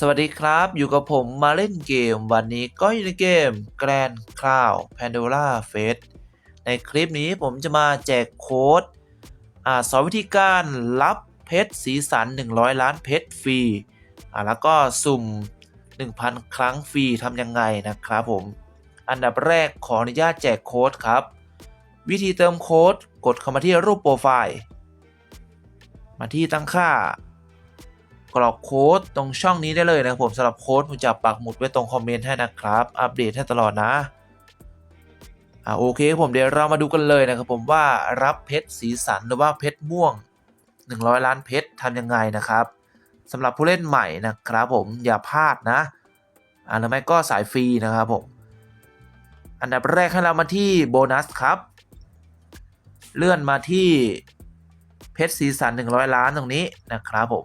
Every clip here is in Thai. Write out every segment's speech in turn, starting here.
สวัสดีครับ อยู่กับผมมาเล่นเกม วันนี้ก็อยู่ในเกม Grand Cloud Pandora Fest ในคลิปนี้ผมจะมาแจกโค้ดอ่าสอนวิธีการรับเพชรสีสัน 100 ล้านเพชรฟรีอ่าแล้วก็สุ่ม 1,000 ครั้งฟรีทำยังไงนะครับผม อันดับแรกขออนุญาตแจกโค้ดครับ วิธีเติมโค้ดกดเข้ามาที่รูปโปรไฟล์ มาที่ตั้งค่า กรอกโค้ดตรงช่องนี้ได้เลยนะครับผมสำหรับโค้ดผมจะปักหมุดไว้ตรงคอมเมนต์ให้นะครับ อัปเดตให้ตลอดนะอ่าโอเคผมเดี๋ยวเรามาดูกันเลยนะครับผมว่ารับเพชรสีสันหรือว่าเพชรม่วง 100 ล้านเพชรทำยังไงนะครับสำหรับผู้เล่นใหม่นะครับผมอย่าพลาดนะอ่าหรือไม่ก็สายฟรีนะครับผมอันดับแรกให้เรามาที่โบนัสครับ เลื่อนมาที่เพชรสีสัน 100 ล้านตรงนี้นะครับผม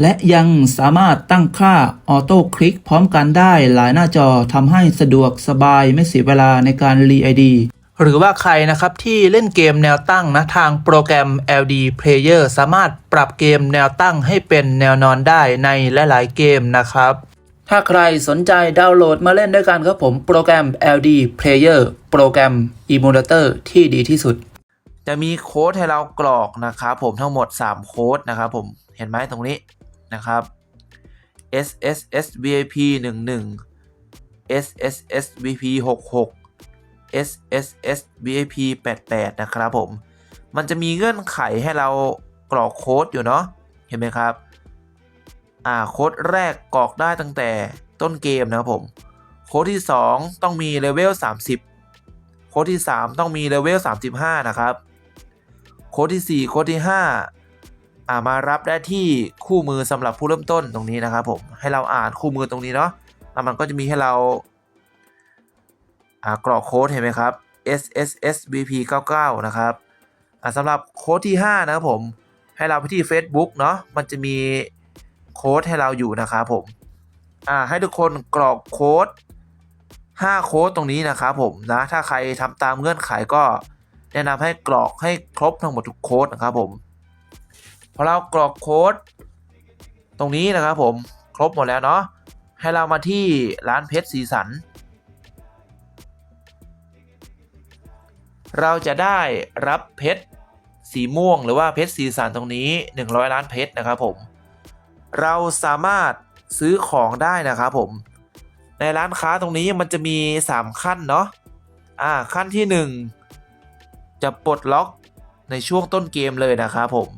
และยังสามารถตั้งค่าออโต้คลิกพร้อมกันได้หลายหน้าจอทำให้สะดวกสบายไม่เสียเวลาในการรีไอดีหรือว่าใครนะครับที่เล่นเกมแนวตั้งนะทางโปรแกรม LD Player สามารถปรับเกมแนวตั้งให้เป็นแนวนอนได้ในหลายๆเกมนะครับ ถ้าใครสนใจดาวน์โหลดมาเล่นด้วยกันครับผมโปรแกรม LD Player โปรแกรม Emulator ที่ดีที่สุด จะมีโค้ดให้เรากรอกนะครับผมทั้งหมด 3 โค้ดนะครับผมเห็นไหมตรงนี้ นะครับ SSS VIP 11 SSS VP 66 SSS VIP 88 นะครับผม มันจะมีเงื่อนไขให้เรากรอกโค้ดอยู่เนาะ เห็นไหมครับ อ่า โค้ดแรกกรอกได้ตั้งแต่ต้นเกมนะครับผม โค้ดที่ 2 ต้องมีเลเวล 30 โค้ดที่ 3 ต้องมีเลเวล 35 นะครับ โค้ดที่ 4 โค้ดที่5อ่า มารับได้ที่คู่มือสำหรับผู้เริ่มต้นตรงนี้นะครับผมให้เราอ่านคู่มือตรงนี้เนาะแล้วมันก็จะมีให้เราอ่ากรอกโค้ดเห็นไหมครับ SSS BP 99นะครับอ่าสำหรับโค้ดที่ 5 นะครับผม ให้เราไปที่ Facebook เนาะมันจะมีโค้ดให้เราอยู่นะครับผมอ่าให้ทุกคนกรอกโค้ด5 โค้ดตรงนี้นะครับผมนะถ้าใครทำตามเงื่อนไขก็แนะนำให้กรอกให้ครบทั้งหมดทุกโค้ดนะครับผม พอเรากรอกโค้ดตรงนี้นะครับผมครบหมดแล้วเนาะให้เรามาที่ร้านเพชรสีสัน เราจะได้รับเพชรสีม่วงหรือว่าเพชรสีสันตรงนี้ 100 ล้านเพชรนะครับผม เราสามารถซื้อของได้นะครับผม ในร้านค้าตรงนี้มันจะมี 3 ขั้นเนาะอ่าขั้นที่ 1 จะปลดล็อกในช่วงต้นเกมเลยนะครับผม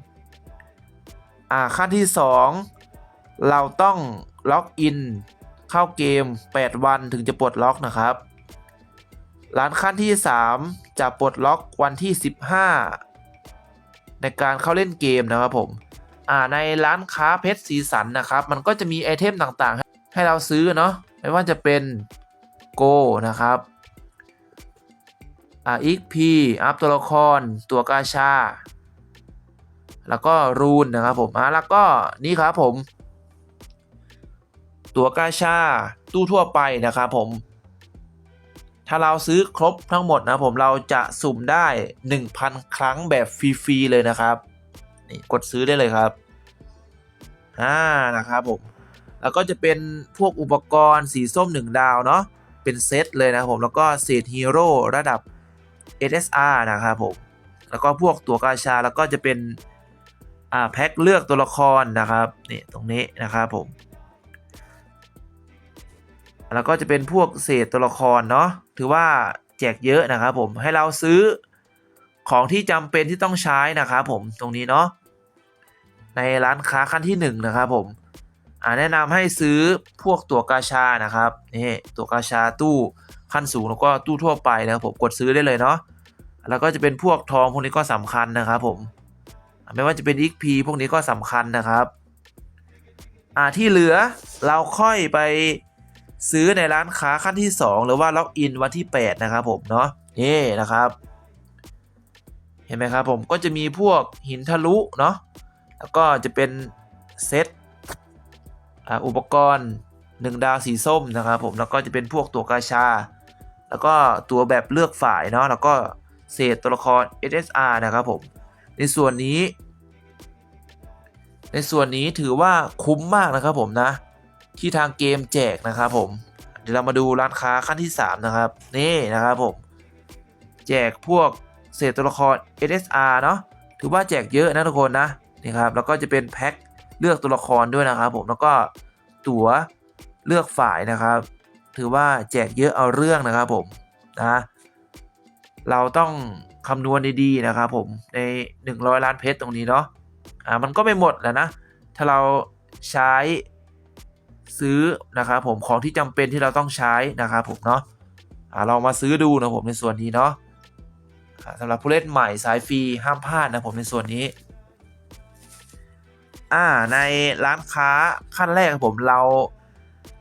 อ่าขั้นที่ 2 เราต้องล็อกอินเข้าเกม 8 วันถึงจะปลดล็อกนะครับร้านขั้นที่ 3 จะปลดล็อกวันที่ 15 ในการเข้าเล่นเกมนะครับผมอ่าในร้านค้าเพชรสีสันนะครับ มันก็จะมีไอเทมต่างๆ ให้ให้เราซื้อเนาะไม่ว่าจะเป็นโกนะครับอ่าอีกพีอัพตัวละคร ตัวกาชา แล้วก็รูนนะครับผมอะแล้วก็นี่ครับผม ตัวกาชาตู้ทั่วไปนะครับผม ถ้าเราซื้อครบทั้งหมดนะผมเราจะสุ่มได้ 1,000 ครั้งแบบฟรีๆเลยนะครับนี่กดซื้อได้เลยครับอ่านะครับผมแล้วก็จะเป็นพวกอุปกรณ์สีส้ม 1 ดาวเนาะเป็นเซตเลยนะครับผมแล้วก็เศษฮีโร่ระดับ SSR นะครับผมแล้วก็พวกตัวกาชาแล้วก็จะเป็น อ่าแพ็คเลือกตัวละครนะครับนี่ตรงนี้นะครับผม แล้วก็จะเป็นพวกเศษตัวละครเนาะถือว่าแจกเยอะนะครับผมให้เราซื้อของที่จำเป็นที่ต้องใช้นะครับผมตรงนี้เนาะในร้านค้าขั้นที่ 1นงนะครับผมอ่าแนะนำให้ซื้อพวกตัวกาชานะครับนี่ตัวกาชาตู้ขั้นสูงแล้วก็ตู้ทั่วไปนะครับผมกดซื้อได้เลยเนาะแล้วก็จะเป็นพวกทองพวกนี้ก็สำคัญนะครับผม ไม่ว่าจะเป็น XP พวกนี้ก็สำคัญนะครับอ่าที่เหลือเราค่อยไปซื้อในร้านค้าขั้นที่ 2 หรือว่าล็อกอินวันที่ 8 นะครับผมเนาะนี่นะครับ เห็นไหมครับผมก็จะมีพวกหินทะลุเนาะแล้วก็จะเป็นเซตอ,อุปกรณ์ 1 ดาวสีส้มนะครับผมแล้วก็จะเป็นพวกตัวกาชา แล้วก็ตัวแบบเลือกฝ่ายเนาะแล้วก็เศษตัวละคร SSR นะครับผม ในส่วนนี้ ในส่วนนี้ถือว่าคุ้มมากนะครับผมนะ ที่ทางเกมแจกนะครับผม เดี๋ยวเรามาดูร้านค้าขั้นที่ 3 นะครับ นี่นะครับผม แจกพวกเศษตัวละคร SSR เนาะถือว่าแจกเยอะนะทุกคนนะนี่ครับแล้วก็จะเป็นแพ็คเลือกตัวละครด้วยนะครับผมแล้วก็ตั๋วเลือกฝ่ายนะครับ ถือว่าแจกเยอะเอาเรื่องนะครับผมนะเราต้อง คำนวณดีๆนะครับผมใน 100 ล้านเพชรตรงนี้เนาะอ่ามันก็ไม่หมดแหล้วนะ ถ้าเราใช้ซื้อนะครับผมของที่จำเป็นที่เราต้องใช้นะครับผมเนาะอ่าเรามาซื้อดูนะผมในส่วนนี้เนาะสำหรับผู้เล่นใหม่สายฟรีห้ามพลาดนะผมในส่วนนี้อ่าในร้านค้าขั้นแรกผมเรา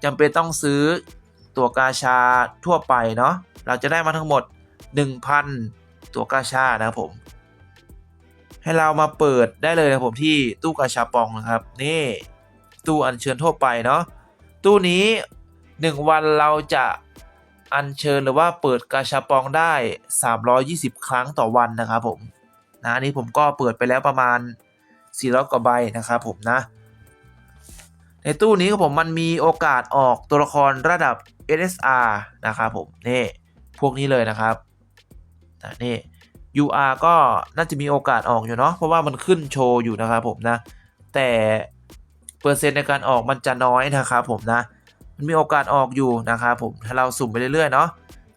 จำเป็นต้องซื้อตัวกาชาทั่วไปเนาะเราจะได้มาทั้งหมด 1,000 ตัวกาชานะครับผม ให้เรามาเปิดได้เลยนะผมที่ตู้กาชาปองนะครับ นี่ตู้อัญเชิญทั่วไปเนาะตู้นี้ 1 วันเราจะอัญเชิญหรือว่าเปิดกาชาปองได้ 320 ครั้งต่อวันนะครับผมนะอันนี้ผมก็เปิดไปแล้วประมาณ400กว่าใบนะครับผมนะ ในตู้นี้ครับผมมันมีโอกาสออกตัวละครระดับ SSR นะครับผมนี่พวกนี้เลยนะครับ นะนี่ UR ก็น่าจะมีโอกาสออกอยู่เนาะเพราะว่ามันขึ้นโชว์อยู่นะครับผมนะ แต่เปอร์เซ็นต์ในการออกมันจะน้อยนะครับผมนะ มันมีโอกาสออกอยู่นะครับผมถ้าเราสุ่มไปเรื่อยๆเนาะ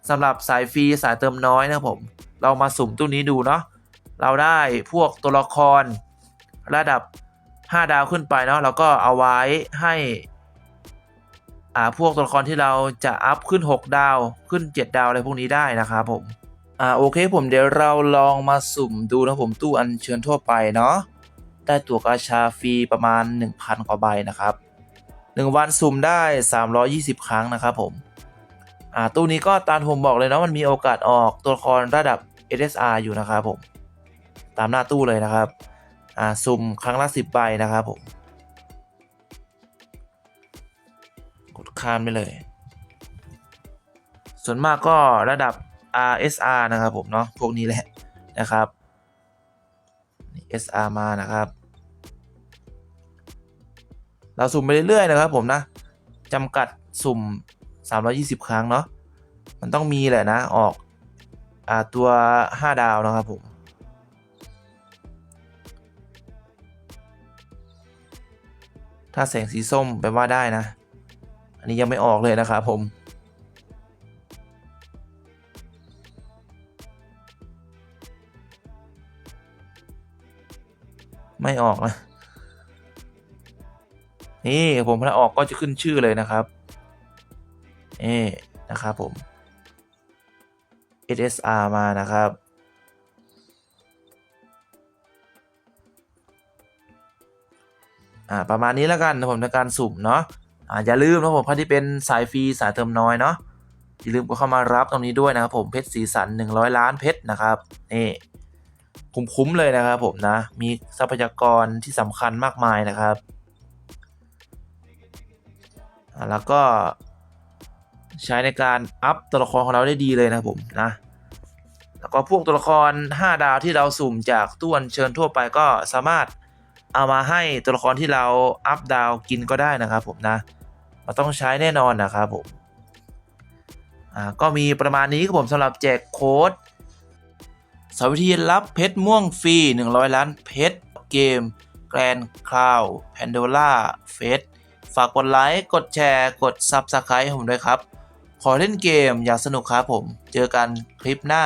สำหรับสายฟรีสายเติมน้อยนะผมเรามาสุ่มตู้นี้ดูเนาะเราได้พวกตัวละครระดับ 5 ดาวขึ้นไปเนาะเราก็เอาไว้ให้อ่าพวกตัวละครที่เราจะอัพขึ้น 6 ดาวขึ้น 7 ดาวอะไรพวกนี้ได้นะครับผม อ่าโอเคผมเดี๋ยวเราลองมาสุ่มดูนะผมตู้อัญเชิญทั่วไปเนาะได้ตั๋วกาชาฟรีประมาณ 1,000กว่าใบนะครับ 1 วันสุ่มได้ 320 ครั้งนะครับผมอ่าตู้นี้ก็ตามผมบอกเลยเนาะมันมีโอกาสออกตัวละครระดับ SSR อยู่นะครับผม ตามหน้าตู้เลยนะครับอ่าสุ่มครั้งละ10ใบนะครับผมกดข้ามไปเลย ส่วนมากก็ระดับ RSR นะครับผมเนาะพวกนี้แหละนะครับ SR มานะครับ เราสุ่มไปเรื่อยๆนะครับผมนะจำกัดสุ่ม 320 ครั้งเนาะมันต้องมีแหละนะออกอ่าตัว 5 ดาวนะครับผมถ้าแสงสีส้มแปลว่าได้นะ อันนี้ยังไม่ออกเลยนะครับผม ไม่ออกนะ นี่ผมถ้าออกก็จะขึ้นชื่อเลยนะครับนี่นะครับผม SSR มานะครับ อ่า ประมาณนี้แล้วกันนะผมในการสุ่มเนาะ อ่า อย่าลืมนะผมใครที่เป็นสายฟรีสายเติมน้อยเนาะ อย่าลืมก็เข้ามารับตรงนี้ด้วยนะครับผมเพชรสีสัน 100 ล้านเพชรนะครับ นี่ คุ้มๆเลยนะครับผมนะ มีทรัพยากรที่สำคัญมากมายนะครับ แล้วก็ใช้ในการอัพตัวละครของเราได้ดีเลยนะผมนะ แล้วก็พวกตัวละคร 5 ดาวที่เราสุ่มจากตู้อัญเชิญทั่วไปก็สามารถเอามาให้ตัวละครที่เราอัพดาวกินก็ได้นะครับผมนะมันต้องใช้แน่นอนนะครับผม อ่าก็มีประมาณนี้ครับผมสำหรับแจกโค้ด สวิธีรับเพชรม่วงฟรี 100 ล้านเพชร เกม แกรนคลาวแพนโดล่าเฟสฝากกดไลค์ กดแชร์ กด s u b สไครต์ผมด้วยครับ ขอเล่นเกมอยากสนุกครับผม เจอกันคลิปหน้า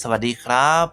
สวัสดีครับ